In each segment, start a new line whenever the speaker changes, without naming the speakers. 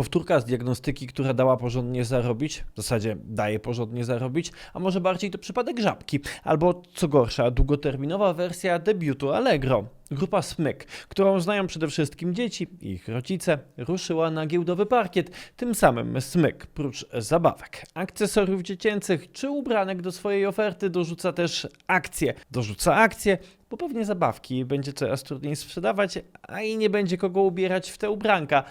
Powtórka z diagnostyki, która dała porządnie zarobić, w zasadzie daje porządnie zarobić, a może bardziej to przypadek żabki, albo co gorsza, długoterminowa wersja debiutu Allegro. Grupa Smyk, którą znają przede wszystkim dzieci i ich rodzice, ruszyła na giełdowy parkiet, tym samym Smyk, prócz zabawek, akcesoriów dziecięcych czy ubranek do swojej oferty dorzuca też akcje. Dorzuca akcje, bo pewnie zabawki będzie coraz trudniej sprzedawać, a i nie będzie kogo ubierać w te ubranka.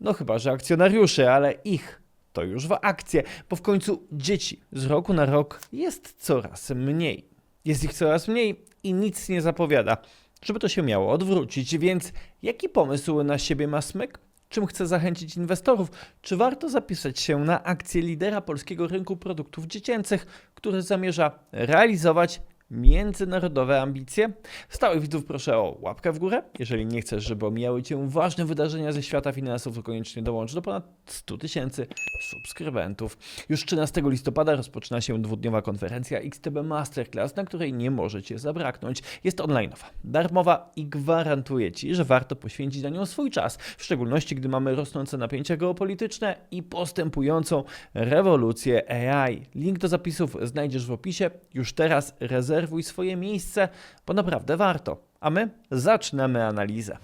No chyba, że akcjonariusze, ale ich to już w akcje, bo w końcu dzieci z roku na rok jest coraz mniej. Jest ich coraz mniej i nic nie zapowiada, żeby to się miało odwrócić. Więc jaki pomysł na siebie ma Smyk? Czym chce zachęcić inwestorów? Czy warto zapisać się na akcję lidera polskiego rynku produktów dziecięcych, który zamierza realizować międzynarodowe ambicje? Stałych widzów proszę o łapkę w górę. Jeżeli nie chcesz, żeby omijały Cię ważne wydarzenia ze świata finansów, to koniecznie dołącz do ponad 100 tysięcy subskrybentów. Już 13 listopada rozpoczyna się dwudniowa konferencja XTB Masterclass, na której nie możecie zabraknąć. Jest online'owa, darmowa i gwarantuję Ci, że warto poświęcić na nią swój czas, w szczególności gdy mamy rosnące napięcia geopolityczne i postępującą rewolucję AI. Link do zapisów znajdziesz w opisie. Już teraz rezerwuj swoje miejsce, bo naprawdę warto. A my zaczynamy analizę.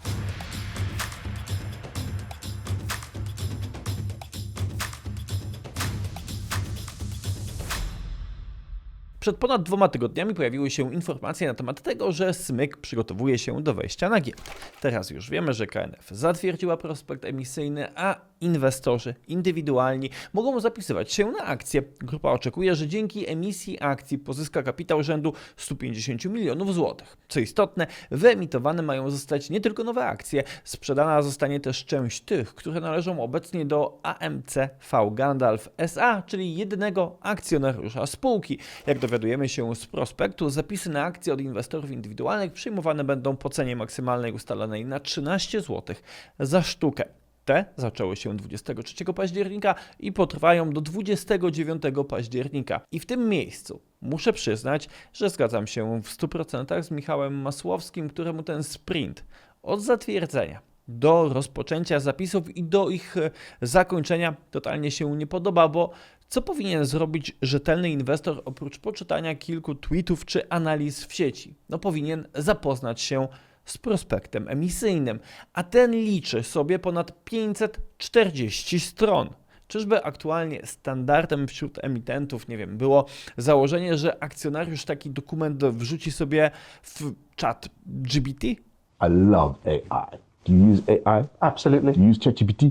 Przed ponad dwoma tygodniami pojawiły się informacje na temat tego, że Smyk przygotowuje się do wejścia na giełdę. Teraz już wiemy, że KNF zatwierdziła prospekt emisyjny, a inwestorzy indywidualni mogą zapisywać się na akcje. Grupa oczekuje, że dzięki emisji akcji pozyska kapitał rzędu 150 milionów złotych. Co istotne, wyemitowane mają zostać nie tylko nowe akcje, sprzedana zostanie też część tych, które należą obecnie do AMC V Gandalf SA, czyli jedynego akcjonariusza spółki. Jak dowiadujemy się z prospektu, zapisy na akcje od inwestorów indywidualnych przyjmowane będą po cenie maksymalnej ustalonej na 13 zł za sztukę. Te zaczęły się 23 października i potrwają do 29 października. I w tym miejscu muszę przyznać, że zgadzam się w 100% z Michałem Masłowskim, któremu ten sprint od zatwierdzenia do rozpoczęcia zapisów i do ich e, zakończenia totalnie się nie podoba, bo co powinien zrobić rzetelny inwestor oprócz poczytania kilku tweetów czy analiz w sieci? No powinien zapoznać się z prospektem emisyjnym, a ten liczy sobie ponad 540 stron. Czyżby aktualnie standardem wśród emitentów, nie wiem, było założenie, że akcjonariusz taki dokument wrzuci sobie w czat GBT?
I love AI. Do you use AI?
Absolutely.
Do you use ChatGPT? Do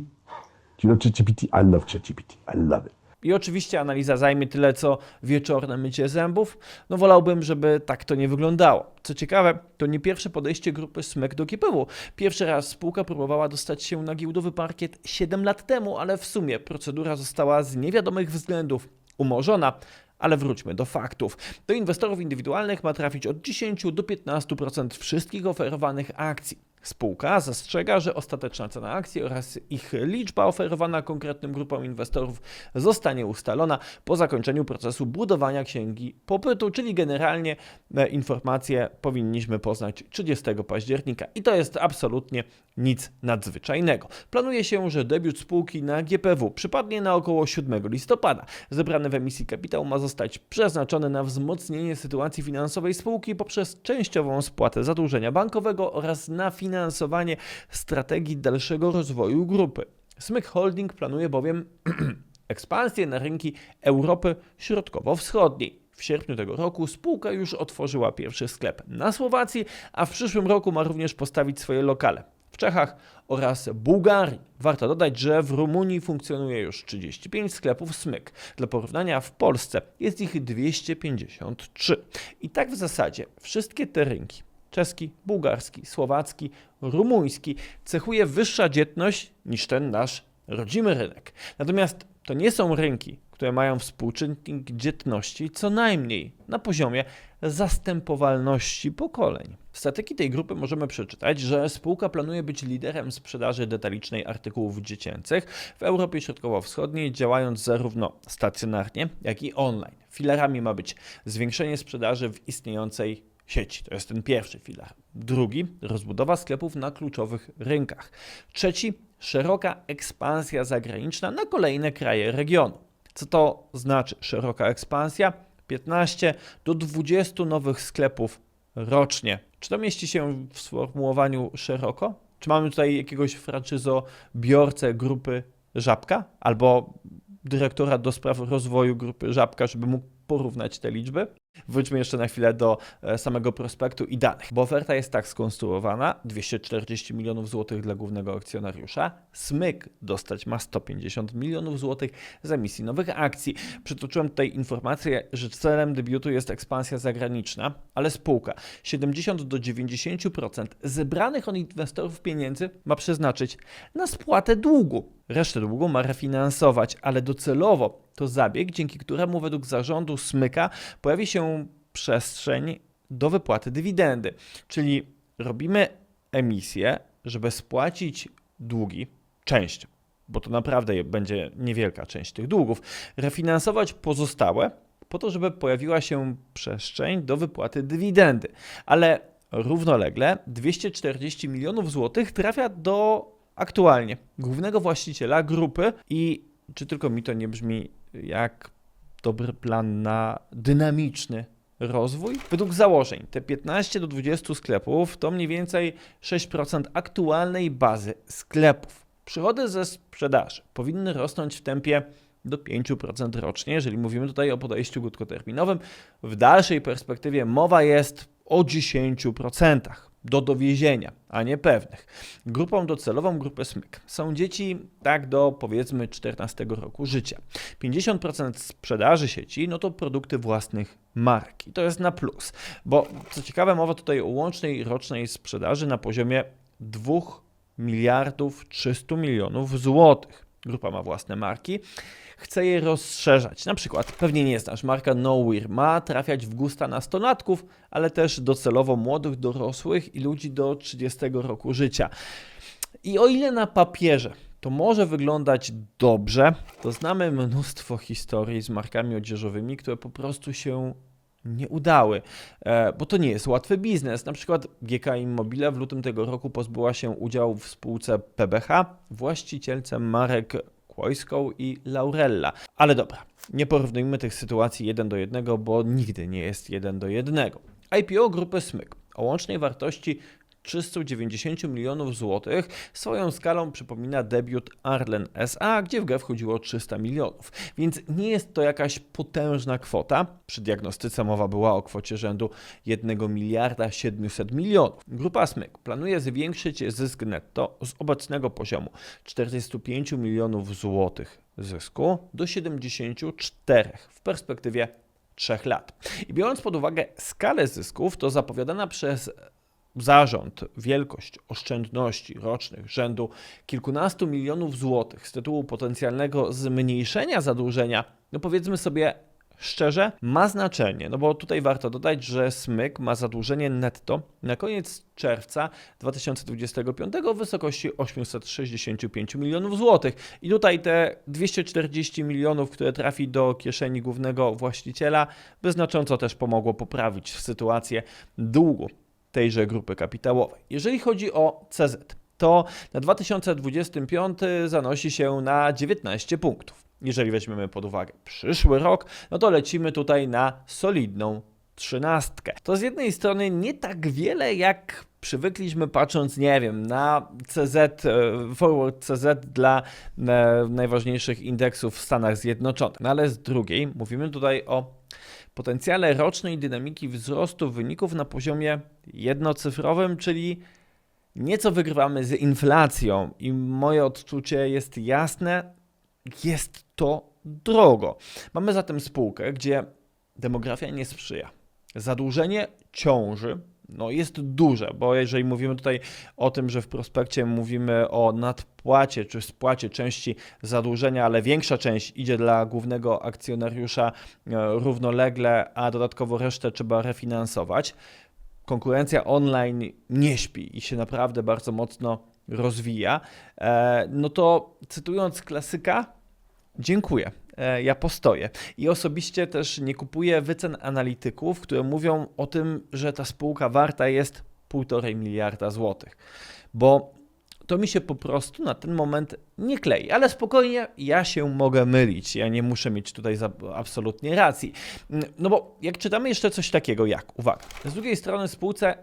you know ChatGPT? I love ChatGPT. I love it.
I oczywiście analiza zajmie tyle, co wieczorne mycie zębów. No wolałbym, żeby tak to nie wyglądało. Co ciekawe, to nie pierwsze podejście grupy SMEK do GPW. Pierwszy raz spółka próbowała dostać się na giełdowy parkiet 7 lat temu, ale w sumie procedura została z niewiadomych względów umorzona. Ale wróćmy do faktów. Do inwestorów indywidualnych ma trafić od 10 do 15% wszystkich oferowanych akcji. Spółka zastrzega, że ostateczna cena akcji oraz ich liczba oferowana konkretnym grupom inwestorów zostanie ustalona po zakończeniu procesu budowania księgi popytu, czyli generalnie e, informacje powinniśmy poznać 30 października i to jest absolutnie nic nadzwyczajnego. Planuje się, że debiut spółki na GPW przypadnie na około 7 listopada. Zebrany w emisji kapitał ma zostać przeznaczony na wzmocnienie sytuacji finansowej spółki poprzez częściową spłatę zadłużenia bankowego oraz na finansowanie strategii dalszego rozwoju grupy. Smyk Holding planuje bowiem ekspansję na rynki Europy Środkowo-Wschodniej. W sierpniu tego roku spółka już otworzyła pierwszy sklep na Słowacji, a w przyszłym roku ma również postawić swoje lokale w Czechach oraz Bułgarii. Warto dodać, że w Rumunii funkcjonuje już 35 sklepów Smyk. Dla porównania w Polsce jest ich 253. I tak w zasadzie wszystkie te rynki czeski, bułgarski, słowacki, rumuński cechuje wyższa dzietność niż ten nasz rodzimy rynek. Natomiast to nie są rynki, które mają współczynnik dzietności co najmniej na poziomie zastępowalności pokoleń. W strategii tej grupy możemy przeczytać, że spółka planuje być liderem sprzedaży detalicznej artykułów dziecięcych w Europie Środkowo-Wschodniej, działając zarówno stacjonarnie, jak i online. Filarami ma być zwiększenie sprzedaży w istniejącej sieci. To jest ten pierwszy filar. Drugi rozbudowa sklepów na kluczowych rynkach. Trzeci szeroka ekspansja zagraniczna na kolejne kraje regionu. Co to znaczy szeroka ekspansja? 15 do 20 nowych sklepów rocznie. Czy to mieści się w sformułowaniu szeroko? Czy mamy tutaj jakiegoś franczyzobiorcę grupy Żabka albo dyrektora do spraw rozwoju grupy Żabka, żeby mógł porównać te liczby? Wróćmy jeszcze na chwilę do e, samego prospektu i danych, bo oferta jest tak skonstruowana: 240 milionów złotych dla głównego akcjonariusza. Smyk dostać ma 150 milionów złotych z emisji nowych akcji. Przytoczyłem tutaj informację, że celem debiutu jest ekspansja zagraniczna, ale spółka 70 do 90% zebranych od inwestorów pieniędzy ma przeznaczyć na spłatę długu. Resztę długu ma refinansować, ale docelowo to zabieg, dzięki któremu według zarządu Smyka pojawi się przestrzeń do wypłaty dywidendy. Czyli robimy emisję, żeby spłacić długi, część, bo to naprawdę będzie niewielka część tych długów, refinansować pozostałe, po to, żeby pojawiła się przestrzeń do wypłaty dywidendy. Ale równolegle 240 milionów złotych trafia do aktualnie głównego właściciela grupy i czy tylko mi to nie brzmi jak dobry plan na dynamiczny rozwój? Według założeń te 15 do 20 sklepów to mniej więcej 6% aktualnej bazy sklepów. Przychody ze sprzedaży powinny rosnąć w tempie do 5% rocznie, jeżeli mówimy tutaj o podejściu krótkoterminowym. W dalszej perspektywie mowa jest o 10% do dowiezienia, a nie pewnych. Grupą docelową grupy SMYK są dzieci tak do powiedzmy 14 roku życia. 50% sprzedaży sieci no to produkty własnych marek i to jest na plus, bo co ciekawe mowa tutaj o łącznej rocznej sprzedaży na poziomie 2 miliardów 300 milionów złotych. Grupa ma własne marki, chce je rozszerzać. Na przykład, pewnie nie znasz, marka Nowhere ma trafiać w gusta nastolatków, ale też docelowo młodych dorosłych i ludzi do 30 roku życia. I o ile na papierze to może wyglądać dobrze, to znamy mnóstwo historii z markami odzieżowymi, które po prostu się nie udały, e, bo to nie jest łatwy biznes. Na przykład GK Immobile w lutym tego roku pozbyła się udziału w spółce PBH, właścicielce marek Kłojską i Laurella. Ale dobra, nie porównujmy tych sytuacji jeden do jednego, bo nigdy nie jest jeden do jednego. IPO grupy Smyk o łącznej wartości 390 milionów złotych swoją skalą przypomina debiut Arlen SA, gdzie w grę wchodziło 300 milionów. Więc nie jest to jakaś potężna kwota. Przy diagnostyce mowa była o kwocie rzędu 1 miliarda 700 milionów. Grupa Smyk planuje zwiększyć zysk netto z obecnego poziomu 45 milionów złotych zysku do 74 w perspektywie 3 lat. I biorąc pod uwagę skalę zysków, to zapowiadana przez zarząd wielkość oszczędności rocznych rzędu kilkunastu milionów złotych z tytułu potencjalnego zmniejszenia zadłużenia, no powiedzmy sobie szczerze, ma znaczenie, no bo tutaj warto dodać, że Smyk ma zadłużenie netto na koniec czerwca 2025 w wysokości 865 milionów złotych. I tutaj te 240 milionów, które trafi do kieszeni głównego właściciela, by znacząco też pomogło poprawić sytuację długu tejże grupy kapitałowej. Jeżeli chodzi o CZ, to na 2025 zanosi się na 19 punktów. Jeżeli weźmiemy pod uwagę przyszły rok, no to lecimy tutaj na solidną trzynastkę. To z jednej strony nie tak wiele, jak przywykliśmy patrząc, nie wiem, na CZ, e, forward CZ dla e, najważniejszych indeksów w Stanach Zjednoczonych. No ale z drugiej mówimy tutaj o potencjale rocznej dynamiki wzrostu wyników na poziomie jednocyfrowym, czyli nieco wygrywamy z inflacją i moje odczucie jest jasne, jest to drogo. Mamy zatem spółkę, gdzie demografia nie sprzyja. Zadłużenie ciąży, no jest duże, bo jeżeli mówimy tutaj o tym, że w prospekcie mówimy o nadpłacie czy spłacie części zadłużenia, ale większa część idzie dla głównego akcjonariusza e, równolegle, a dodatkowo resztę trzeba refinansować. Konkurencja online nie śpi i się naprawdę bardzo mocno rozwija. E, no to cytując klasyka, dziękuję ja postoję. I osobiście też nie kupuję wycen analityków, które mówią o tym, że ta spółka warta jest 1,5 miliarda złotych. Bo To mi się po prostu na ten moment nie klei, ale spokojnie, ja się mogę mylić. Ja nie muszę mieć tutaj absolutnie racji. No bo jak czytamy jeszcze coś takiego jak, uwaga, z drugiej strony spółce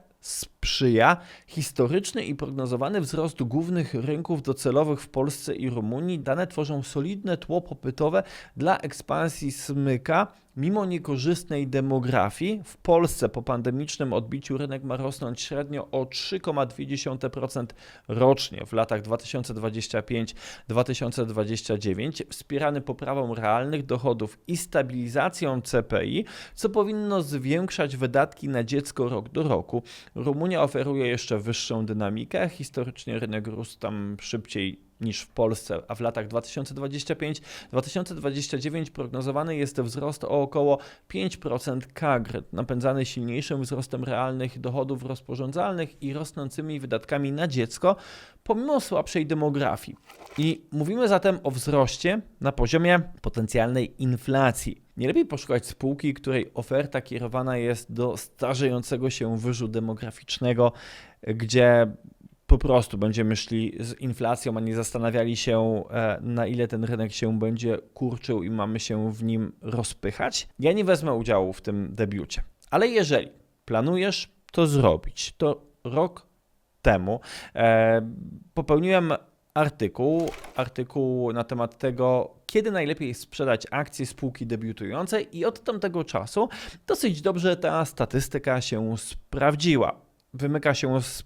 sprzyja historyczny i prognozowany wzrost głównych rynków docelowych w Polsce i Rumunii. Dane tworzą solidne tło popytowe dla ekspansji smyka. Mimo niekorzystnej demografii, w Polsce po pandemicznym odbiciu rynek ma rosnąć średnio o 3,2% rocznie w latach 2025-2029, wspierany poprawą realnych dochodów i stabilizacją CPI, co powinno zwiększać wydatki na dziecko rok do roku. Rumunia oferuje jeszcze wyższą dynamikę. Historycznie rynek rósł tam szybciej niż w Polsce, a w latach 2025-2029 prognozowany jest wzrost o około 5% KAGR, napędzany silniejszym wzrostem realnych dochodów rozporządzalnych i rosnącymi wydatkami na dziecko, pomimo słabszej demografii. I mówimy zatem o wzroście na poziomie potencjalnej inflacji. Nie lepiej poszukać spółki, której oferta kierowana jest do starzejącego się wyżu demograficznego, gdzie po prostu będziemy szli z inflacją, a nie zastanawiali się, e, na ile ten rynek się będzie kurczył i mamy się w nim rozpychać. Ja nie wezmę udziału w tym debiucie, ale jeżeli planujesz to zrobić, to rok temu e, popełniłem artykuł, artykuł na temat tego, kiedy najlepiej sprzedać akcje spółki debiutującej i od tamtego czasu dosyć dobrze ta statystyka się sprawdziła. Wymyka się z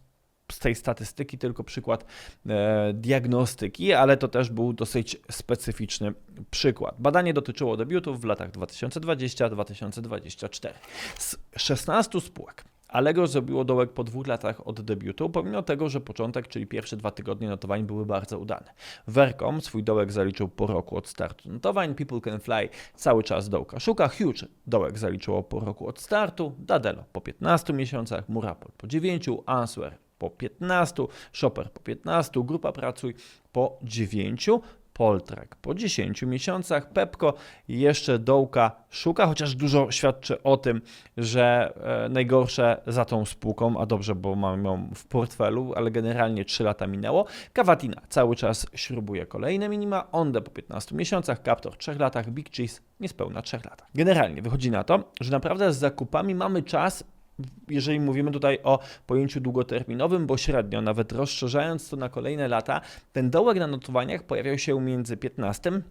z tej statystyki tylko przykład e, diagnostyki, ale to też był dosyć specyficzny przykład. Badanie dotyczyło debiutów w latach 2020-2024. Z 16 spółek Allegro zrobiło dołek po dwóch latach od debiutu, pomimo tego, że początek, czyli pierwsze dwa tygodnie notowań były bardzo udane. Vercom swój dołek zaliczył po roku od startu notowań, People Can Fly cały czas dołka szuka, Huge dołek zaliczyło po roku od startu, Dadelo po 15 miesiącach, Murapol po 9, Answer po 15, Shopper po 15, Grupa Pracuj po 9, Poltrak po 10 miesiącach, Pepko jeszcze dołka szuka, chociaż dużo świadczy o tym, że e, najgorsze za tą spółką, a dobrze, bo mam ją w portfelu, ale generalnie 3 lata minęło. Cavatina cały czas śrubuje kolejne minima, Onde po 15 miesiącach, Captor 3 latach, Big Cheese niespełna 3 latach. Generalnie wychodzi na to, że naprawdę z zakupami mamy czas jeżeli mówimy tutaj o pojęciu długoterminowym, bo średnio, nawet rozszerzając to na kolejne lata, ten dołek na notowaniach pojawiał się między 15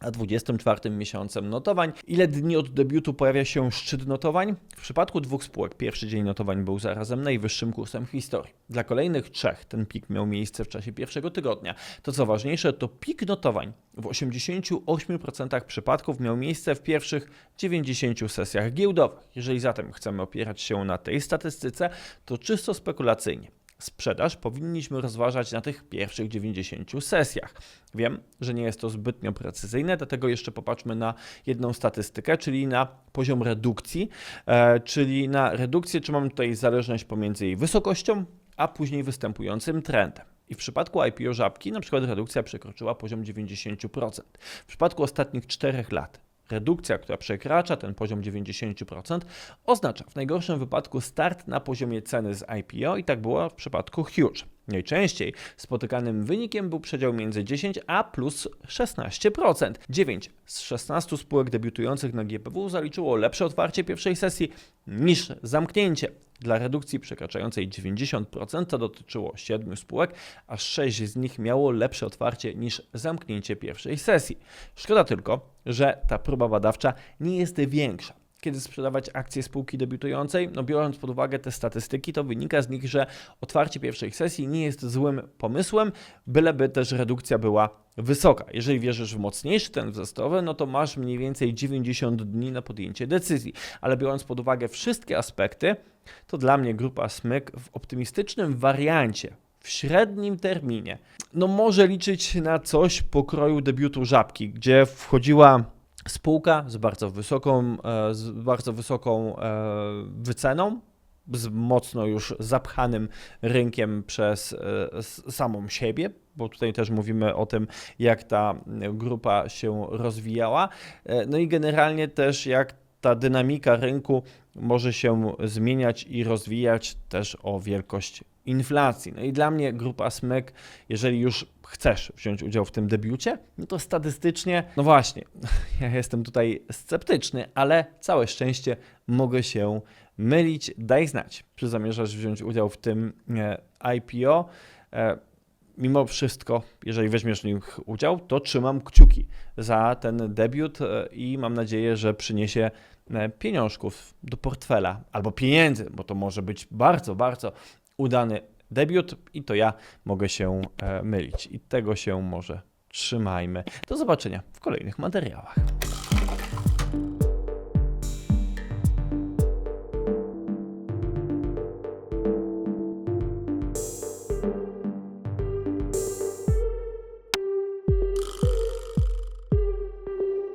a 24 miesiącem notowań. Ile dni od debiutu pojawia się szczyt notowań? W przypadku dwóch spółek pierwszy dzień notowań był zarazem najwyższym kursem historii. Dla kolejnych trzech ten pik miał miejsce w czasie pierwszego tygodnia. To co ważniejsze, to pik notowań w 88% przypadków miał miejsce w pierwszych 90 sesjach giełdowych. Jeżeli zatem chcemy opierać się na tej statystyce, to czysto spekulacyjnie sprzedaż powinniśmy rozważać na tych pierwszych 90 sesjach. Wiem, że nie jest to zbytnio precyzyjne, dlatego jeszcze popatrzmy na jedną statystykę, czyli na poziom redukcji, e, czyli na redukcję, czy mamy tutaj zależność pomiędzy jej wysokością, a później występującym trendem. I w przypadku IPO żabki na przykład redukcja przekroczyła poziom 90%. W przypadku ostatnich 4 lat redukcja, która przekracza ten poziom 90%, oznacza w najgorszym wypadku start na poziomie ceny z IPO i tak było w przypadku Huge. Najczęściej spotykanym wynikiem był przedział między 10 a plus 16%. 9 z 16 spółek debiutujących na GPW zaliczyło lepsze otwarcie pierwszej sesji niż zamknięcie. Dla redukcji przekraczającej 90% to dotyczyło 7 spółek, a 6 z nich miało lepsze otwarcie niż zamknięcie pierwszej sesji. Szkoda tylko, że ta próba badawcza nie jest większa kiedy sprzedawać akcje spółki debiutującej. No biorąc pod uwagę te statystyki, to wynika z nich, że otwarcie pierwszej sesji nie jest złym pomysłem, byleby też redukcja była wysoka. Jeżeli wierzysz w mocniejszy ten wzrostowy, no to masz mniej więcej 90 dni na podjęcie decyzji. Ale biorąc pod uwagę wszystkie aspekty, to dla mnie grupa Smyk w optymistycznym wariancie w średnim terminie, no może liczyć na coś pokroju debiutu Żabki, gdzie wchodziła spółka z bardzo wysoką, e, z bardzo wysoką e, wyceną, z mocno już zapchanym rynkiem przez e, samą siebie, bo tutaj też mówimy o tym, jak ta grupa się rozwijała. No i generalnie też jak ta dynamika rynku może się zmieniać i rozwijać też o wielkość inflacji. No i dla mnie grupa SMEK, jeżeli już chcesz wziąć udział w tym debiucie, no to statystycznie, no właśnie, ja jestem tutaj sceptyczny, ale całe szczęście mogę się mylić. Daj znać, czy zamierzasz wziąć udział w tym e, IPO. Mimo wszystko, jeżeli weźmiesz w nich udział, to trzymam kciuki za ten debiut e, i mam nadzieję, że przyniesie e, pieniążków do portfela albo pieniędzy, bo to może być bardzo, bardzo udany debiut i to ja mogę się e, mylić i tego się może trzymajmy. Do zobaczenia w kolejnych materiałach.